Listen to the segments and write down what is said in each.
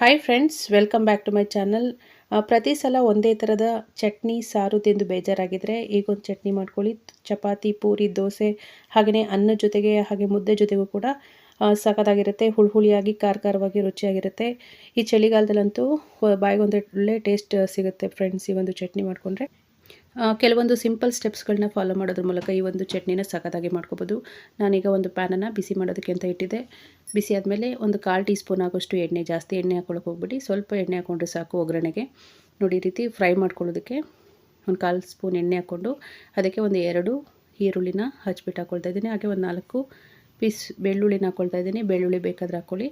Hi friends welcome back to my channel ಪ್ರತಿ ಸಲ ಒಂದೇ ಥರದ ಚಟ್ನಿ, ಸಾರು ತಿಂದು ಬೇಜಾರಾಗಿದ್ದರೆ ಈಗೊಂದು ಚಟ್ನಿ ಮಾಡ್ಕೊಳ್ಳಿ. ಚಪಾತಿ, ಪೂರಿ, ದೋಸೆ ಹಾಗೆಯೇ ಅನ್ನ ಜೊತೆಗೆ ಹಾಗೆ ಮುದ್ದೆ ಜೊತೆಗೂ ಕೂಡ ಸಖತ್ತಾಗಿರುತ್ತೆ. ಹುಳಿ ಹುಳಿಯಾಗಿ ಖಾರ ಖಾರವಾಗಿ ರುಚಿಯಾಗಿರುತ್ತೆ. ಈ ಚಳಿಗಾಲದಲ್ಲಂತೂ ಬಾಯಿಗೊಂದು ಒಳ್ಳೆ ಟೇಸ್ಟ್ ಸಿಗುತ್ತೆ ಫ್ರೆಂಡ್ಸ್ ಈ ಒಂದು ಚಟ್ನಿ ಮಾಡಿಕೊಂಡ್ರೆ. ಕೆಲವೊಂದು ಸಿಂಪಲ್ ಸ್ಟೆಪ್ಸ್ಗಳನ್ನ ಫಾಲೋ ಮಾಡೋದ್ರ ಮೂಲಕ ಈ ಒಂದು ಚಟ್ನಿನ ಸಖತ್ತಾಗಿ ಮಾಡ್ಕೋಬೋದು. ನಾನೀಗ ಒಂದು ಪ್ಯಾನನ್ನು ಬಿಸಿ ಮಾಡೋದಕ್ಕೆ ಅಂತ ಇಟ್ಟಿದ್ದೆ. ಬಿಸಿ ಆದಮೇಲೆ ಒಂದು ಕಾಲು ಟೀ ಸ್ಪೂನ್ ಆಗೋಷ್ಟು ಎಣ್ಣೆ ಜಾಸ್ತಿ ಎಣ್ಣೆ ಹಾಕ್ಕೊಳಕ್ಕೆ ಹೋಗ್ಬಿಟ್ಟು ಸ್ವಲ್ಪ ಎಣ್ಣೆ ಹಾಕ್ಕೊಂಡ್ರೆ ಸಾಕು ಒಗ್ಗರಣೆಗೆ ನೋಡಿ ರೀತಿ ಫ್ರೈ ಮಾಡ್ಕೊಳ್ಳೋದಕ್ಕೆ ಒಂದು ಕಾಲು ಸ್ಪೂನ್ ಎಣ್ಣೆ ಹಾಕ್ಕೊಂಡು ಅದಕ್ಕೆ ಒಂದು ಎರಡು ಈರುಳ್ಳಿನ ಹಚ್ಬಿಟ್ಟು ಹಾಕ್ಕೊಳ್ತಾ ಇದ್ದೀನಿ. ಹಾಗೆ ಒಂದು ನಾಲ್ಕು ಪೀಸ್ ಬೆಳ್ಳುಳ್ಳಿನ ಹಾಕ್ಕೊಳ್ತಾ ಇದ್ದೀನಿ. ಬೆಳ್ಳುಳ್ಳಿ ಬೇಕಾದ್ರೆ ಹಾಕ್ಕೊಳ್ಳಿ.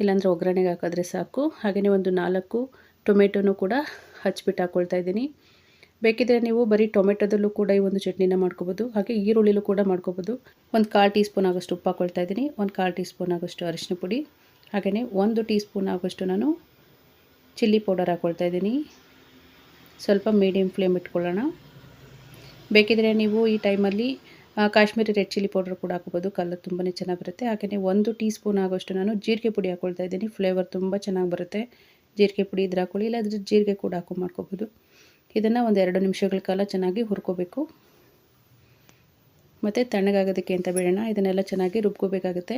ಇಲ್ಲಾಂದರೆ ಒಗ್ಗರಣೆಗೆ ಹಾಕಿದ್ರೆ ಸಾಕು. ಹಾಗೆಯೇ ಒಂದು ನಾಲ್ಕು ಟೊಮೆಟೊನೂ ಕೂಡ ಹಚ್ಬಿಟ್ಟು ಹಾಕ್ಕೊಳ್ತಾ ಇದ್ದೀನಿ. ಬೇಕಿದ್ರೆ ನೀವು ಬರೀ ಟೊಮೆಟೊದಲ್ಲೂ ಕೂಡ ಈ ಒಂದು ಚಟ್ನಿನ ಮಾಡ್ಕೋಬೋದು. ಹಾಗೆ ಈರುಳ್ಳಿಲೂ ಕೂಡ ಮಾಡ್ಕೋಬೋದು. ಒಂದು ಕಾಲು ಟೀ ಸ್ಪೂನ್ ಆಗೋಷ್ಟು ಉಪ್ಪು ಹಾಕೊಳ್ತಾ ಇದ್ದೀನಿ. ಒಂದು ಕಾಲು ಟೀ ಸ್ಪೂನ್ ಆಗೋಷ್ಟು ಅರಿಶಿನ ಪುಡಿ. ಹಾಗೆಯೇ ಒಂದು ಟೀ ಸ್ಪೂನ್ ಆಗೋಷ್ಟು ನಾನು ಚಿಲ್ಲಿ ಪೌಡರ್ ಹಾಕ್ಕೊಳ್ತಾ ಇದ್ದೀನಿ. ಸ್ವಲ್ಪ ಮೀಡಿಯಮ್ ಫ್ಲೇಮ್ ಇಟ್ಕೊಳ್ಳೋಣ. ಬೇಕಿದ್ರೆ ನೀವು ಈ ಟೈಮಲ್ಲಿ ಕಾಶ್ಮೀರಿ ರೆಡ್ ಚಿಲ್ಲಿ ಪೌಡರ್ ಕೂಡ ಹಾಕೋಬೋದು ಕಲರ್ ತುಂಬಾ ಚೆನ್ನಾಗಿ ಬರುತ್ತೆ. ಹಾಗೆಯೇ ಒಂದು ಟೀ ಸ್ಪೂನ್ ಆಗೋಷ್ಟು ನಾನು ಜೀರಿಗೆ ಪುಡಿ ಹಾಕ್ಕೊಳ್ತಾ ಇದ್ದೀನಿ. ಫ್ಲೇವರ್ ತುಂಬ ಚೆನ್ನಾಗಿ ಬರುತ್ತೆ. ಜೀರಿಗೆ ಪುಡಿ ಇದ್ರೆ ಹಾಕೊಳ್ಳಿ ಇಲ್ಲಾಂದರೆ ಜೀರಿಗೆ ಕೂಡ ಹಾಕೊಂಡು ಮಾಡ್ಕೋಬೋದು. ಇದನ್ನು ಒಂದು ಎರಡು ನಿಮಿಷಗಳ ಕಾಲ ಚೆನ್ನಾಗಿ ಹುರ್ಕೋಬೇಕು. ಮತ್ತು ತಣ್ಣಗಾಗೋದಕ್ಕೆ ಅಂತ ಬೇಡೋಣ ಇದನ್ನೆಲ್ಲ ಚೆನ್ನಾಗಿ ರುಬ್ಕೋಬೇಕಾಗುತ್ತೆ.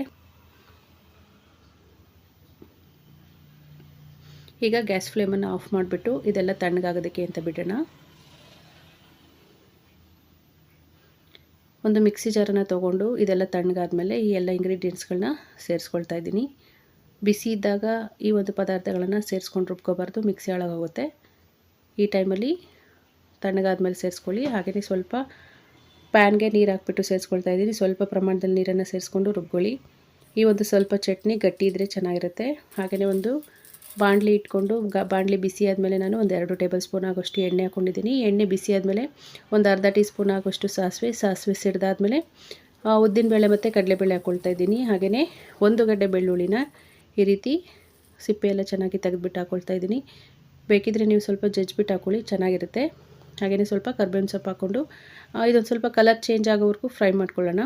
ಈಗ ಗ್ಯಾಸ್ ಫ್ಲೇಮನ್ನು ಆಫ್ ಮಾಡಿಬಿಟ್ಟು ಇದೆಲ್ಲ ತಣ್ಣಗಾಗೋದಕ್ಕೆ ಅಂತ ಬಿಡೋಣ. ಒಂದು ಮಿಕ್ಸಿ ಜಾರನ್ನು ತೊಗೊಂಡು ಇದೆಲ್ಲ ತಣ್ಣಗಾದ್ಮೇಲೆ ಈ ಎಲ್ಲ ಇಂಗ್ರೀಡಿಯೆಂಟ್ಸ್ಗಳನ್ನ ಸೇರಿಸ್ಕೊಳ್ತಾ ಇದ್ದೀನಿ. ಬಿಸಿ ಇದ್ದಾಗ ಈ ಒಂದು ಪದಾರ್ಥಗಳನ್ನು ಸೇರಿಸ್ಕೊಂಡು ರುಬ್ಕೋಬಾರ್ದು, ಮಿಕ್ಸಿ ಹಾಳಾಗೋಗುತ್ತೆ. ಈ ಟೈಮಲ್ಲಿ ತಣ್ಣಗಾದ್ಮೇಲೆ ಸೇರಿಸ್ಕೊಳ್ಳಿ. ಹಾಗೆಯೇ ಸ್ವಲ್ಪ ಪ್ಯಾನ್ಗೆ ನೀರು ಹಾಕ್ಬಿಟ್ಟು ಸೇರಿಸ್ಕೊಳ್ತಾ ಇದ್ದೀನಿ. ಸ್ವಲ್ಪ ಪ್ರಮಾಣದಲ್ಲಿ ನೀರನ್ನು ಸೇರಿಸ್ಕೊಂಡು ರುಬ್ಕೊಳ್ಳಿ. ಈ ಒಂದು ಸ್ವಲ್ಪ ಚಟ್ನಿ ಗಟ್ಟಿ ಇದ್ದರೆ ಚೆನ್ನಾಗಿರುತ್ತೆ. ಹಾಗೆಯೇ ಒಂದು ಬಾಣಲಿ ಇಟ್ಕೊಂಡು ಗ, ಬಾಣಲಿ ಬಿಸಿ ಆದಮೇಲೆ ನಾನು ಒಂದು ಎರಡು ಟೇಬಲ್ ಸ್ಪೂನ್ ಆಗೋಷ್ಟು ಎಣ್ಣೆ ಹಾಕ್ಕೊಂಡಿದ್ದೀನಿ ಎಣ್ಣೆ ಬಿಸಿ ಆದಮೇಲೆ ಒಂದು ಅರ್ಧ ಟೀ ಸ್ಪೂನ್ ಆಗೋಷ್ಟು ಸಾಸಿವೆ ಸಾಸಿವೆ ಸಿಡ್ದಾದ್ಮೇಲೆ ಉದ್ದಿನಬೇಳೆ ಮತ್ತು ಕಡಲೆಬೇಳೆ ಹಾಕ್ಕೊಳ್ತಾ ಇದ್ದೀನಿ. ಹಾಗೆಯೇ ಒಂದು ಗಡ್ಡೆ ಬೆಳ್ಳುಳ್ಳಿನ ಈ ರೀತಿ ಸಿಪ್ಪೆ ಎಲ್ಲ ಚೆನ್ನಾಗಿ ತೆಗೆದುಬಿಟ್ಟು ಹಾಕ್ಕೊಳ್ತಾ ಇದ್ದೀನಿ. ಬೇಕಿದ್ರೆ ನೀವು ಸ್ವಲ್ಪ ಜಜ್ಬಿಟ್ಟು ಹಾಕೊಳ್ಳಿ, ಚೆನ್ನಾಗಿರುತ್ತೆ. ಹಾಗೆಯೇ ಸ್ವಲ್ಪ ಕರ್ಬೇವಿನ ಸೊಪ್ಪು ಹಾಕ್ಕೊಂಡು ಇದೊಂದು ಸ್ವಲ್ಪ ಕಲರ್ ಚೇಂಜ್ ಆಗೋವರೆಗೂ ಫ್ರೈ ಮಾಡ್ಕೊಳ್ಳೋಣ.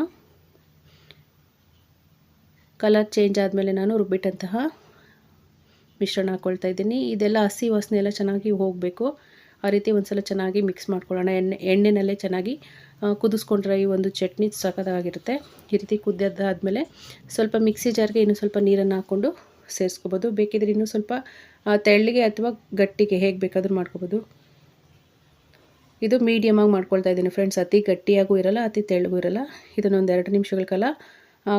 ಕಲರ್ ಚೇಂಜ್ ಆದಮೇಲೆ ನಾನು ರುಬ್ಬಿಟ್ಟಂತಹ ಮಿಶ್ರಣ ಹಾಕ್ಕೊಳ್ತಾ ಇದ್ದೀನಿ. ಇದೆಲ್ಲ ಹಸಿ ವಾಸನೆ ಎಲ್ಲ ಚೆನ್ನಾಗಿ ಹೋಗಬೇಕು. ಆ ರೀತಿ ಒಂದು ಸಲ ಚೆನ್ನಾಗಿ ಮಿಕ್ಸ್ ಮಾಡ್ಕೊಳ್ಳೋಣ. ಎಣ್ಣೆ, ಎಣ್ಣೆನಲ್ಲೇ ಚೆನ್ನಾಗಿ ಕುದಿಸ್ಕೊಂಡ್ರೆ ಈ ಒಂದು ಚಟ್ನಿ ಸಖತ್ತಾಗಿರುತ್ತೆ. ಈ ರೀತಿ ಕುದ್ದಾದ್ಮೇಲೆ ಸ್ವಲ್ಪ ಮಿಕ್ಸಿ ಜಾರ್ಗೆ ಇನ್ನೂ ಸ್ವಲ್ಪ ನೀರನ್ನು ಹಾಕ್ಕೊಂಡು ಸೇರಿಸ್ಕೋಬೋದು. ಬೇಕಿದ್ರೆ ಇನ್ನೂ ಸ್ವಲ್ಪ ತೆಳ್ಳಗೆ ಅಥವಾ ಗಟ್ಟಿಗೆ ಹೇಗೆ ಬೇಕಾದರೂ ಮಾಡ್ಕೋಬೋದು. ಇದು ಮೀಡಿಯಮಾಗಿ ಮಾಡ್ಕೊಳ್ತಾ ಇದ್ದೀನಿ ಫ್ರೆಂಡ್ಸ್ ಅತಿ ಗಟ್ಟಿಯಾಗೂ ಇರಲ್ಲ, ಅತಿ ತೆಳ್ಳಗೂ ಇರಲ್ಲ. ಇದನ್ನು ಒಂದು ಎರಡು ನಿಮಿಷಗಳ ಕಾಲ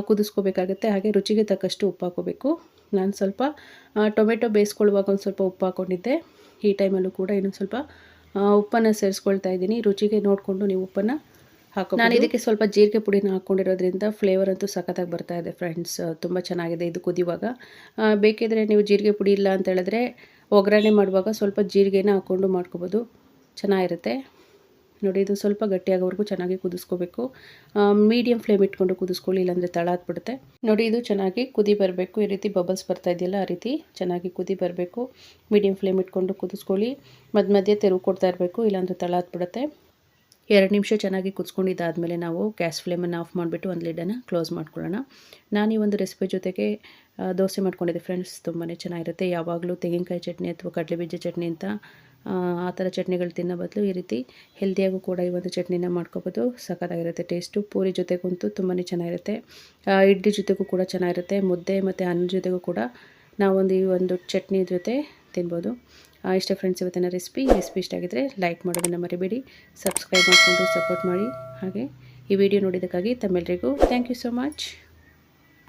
ಕುದಿಸ್ಕೋಬೇಕಾಗುತ್ತೆ. ಹಾಗೆ ರುಚಿಗೆ ತಕ್ಕಷ್ಟು ಉಪ್ಪು ಹಾಕೋಬೇಕು ನಾನು ಸ್ವಲ್ಪ ಟೊಮೆಟೊ ಬೇಯಿಸ್ಕೊಳ್ಳುವಾಗ ಒಂದು ಸ್ವಲ್ಪ ಉಪ್ಪು ಹಾಕ್ಕೊಂಡಿದ್ದೆ ಈ ಟೈಮಲ್ಲೂ ಕೂಡ ಇನ್ನೊಂದು ಸ್ವಲ್ಪ ಉಪ್ಪನ್ನು ಸೇರಿಸ್ಕೊಳ್ತಾ ಇದ್ದೀನಿ. ರುಚಿಗೆ ನೋಡಿಕೊಂಡು ನೀವು ಉಪ್ಪನ್ನು ನಾನು ಇದಕ್ಕೆ ಸ್ವಲ್ಪ ಜೀರಿಗೆ ಪುಡಿನ ಹಾಕ್ಕೊಂಡಿರೋದ್ರಿಂದ ಫ್ಲೇವರ್ ಅಂತೂ ಸಖತ್ತಾಗಿ ಬರ್ತಾ ಇದೆ ಫ್ರೆಂಡ್ಸ್ ತುಂಬ ಚೆನ್ನಾಗಿದೆ ಇದು ಕುದಿಯುವಾಗ. ಬೇಕಿದ್ರೆ ನೀವು ಜೀರಿಗೆ ಪುಡಿ ಇಲ್ಲ ಅಂತ ಹೇಳಿದ್ರೆ ಒಗ್ಗರಣೆ ಮಾಡುವಾಗ ಸ್ವಲ್ಪ ಜೀರಿಗೆನ ಹಾಕ್ಕೊಂಡು ಮಾಡ್ಕೋಬೋದು ಚೆನ್ನಾಗಿರುತ್ತೆ. ನೋಡಿ, ಇದು ಸ್ವಲ್ಪ ಗಟ್ಟಿಯಾಗೋವರೆಗೂ ಚೆನ್ನಾಗಿ ಕುದಿಸ್ಕೋಬೇಕು. ಮೀಡಿಯಂ ಫ್ಲೇಮ್ ಇಟ್ಕೊಂಡು ಕುದಿಸ್ಕೊಳ್ಳಿ, ಇಲ್ಲಾಂದರೆ ತಳ ಹತ್ಬಿಡುತ್ತೆ ನೋಡಿ, ಇದು ಚೆನ್ನಾಗಿ ಕುದಿ ಬರಬೇಕು. ಈ ರೀತಿ ಬಬಲ್ಸ್ ಬರ್ತಾ ಇದೆಯಲ್ಲ, ಆ ರೀತಿ ಚೆನ್ನಾಗಿ ಕುದಿ ಬರಬೇಕು. ಮೀಡಿಯಮ್ ಫ್ಲೇಮ್ ಇಟ್ಕೊಂಡು ಕುದಿಸ್ಕೊಳ್ಳಿ. ಮಧ್ಯ ಮಧ್ಯೆ ತೆರವು ಕೊಡ್ತಾ ಇರಬೇಕು, ಇಲ್ಲಾಂದರೆ ತಳ ಹತ್ಬಿಡುತ್ತೆ ಎರಡು ನಿಮಿಷ ಚೆನ್ನಾಗಿ ಕುದಿಸ್ಕೊಂಡಿದ್ದಾದಮೇಲೆ ನಾವು ಗ್ಯಾಸ್ ಫ್ಲೇಮನ್ನು ಆಫ್ ಮಾಡಿಬಿಟ್ಟು ಒಂದು ಲಿಡನ್ನು ಕ್ಲೋಸ್ ಮಾಡ್ಕೊಳ್ಳೋಣ. ನಾನು ಈ ಒಂದು ರೆಸಿಪಿ ಜೊತೆಗೆ ದೋಸೆ ಮಾಡ್ಕೊಂಡಿದ್ದೆ ಫ್ರೆಂಡ್ಸ್ ತುಂಬಾ ಚೆನ್ನಾಗಿರುತ್ತೆ. ಯಾವಾಗಲೂ ತೆಂಗಿನಕಾಯಿ ಚಟ್ನಿ ಅಥವಾ ಕಡಲೆಬೀಜ ಚಟ್ನಿ ಅಂತ ಆ, ಥರ ಚಟ್ನಿಗಳು ತಿನ್ನೋ ಬದಲು ಈ ರೀತಿ ಹೆಲ್ದಿಯಾಗೂ ಕೂಡ ಈ ಒಂದು ಚಟ್ನಿನ ಮಾಡ್ಕೋಬೋದು. ಸಖತ್ತಾಗಿರುತ್ತೆ ಟೇಸ್ಟು. ಪೂರಿ ಜೊತೆಗಂತೂ ತುಂಬಾ ಚೆನ್ನಾಗಿರುತ್ತೆ. ಇಡ್ಲಿ ಜೊತೆಗೂ ಕೂಡ ಚೆನ್ನಾಗಿರುತ್ತೆ. ಮುದ್ದೆ ಮತ್ತು ಅನ್ನ ಜೊತೆಗೂ ಕೂಡ ನಾವೊಂದು ಈ ಒಂದು ಚಟ್ನಿ ಜೊತೆ ತಿನ್ಬೋದು. ಇಷ್ಟೇ ಫ್ರೆಂಡ್ಸ್ ಇವತ್ತಿನ ರೆಸಿಪಿ ರೆಸಿಪಿ ಇಷ್ಟ ಆಗಿದ್ದರೆ ಲೈಕ್ ಮಾಡೋದನ್ನು ಮರಿಬೇಡಿ ಸಬ್ಸ್ಕ್ರೈಬ್ ಮಾಡಿಕೊಂಡು ಸಪೋರ್ಟ್ ಮಾಡಿ. ಹಾಗೆ ಈ ವಿಡಿಯೋ ನೋಡಿದ್ದಕ್ಕಾಗಿ ತಮ್ಮೆಲ್ಲರಿಗೂ ಥ್ಯಾಂಕ್ ಯು ಸೊ ಮಚ್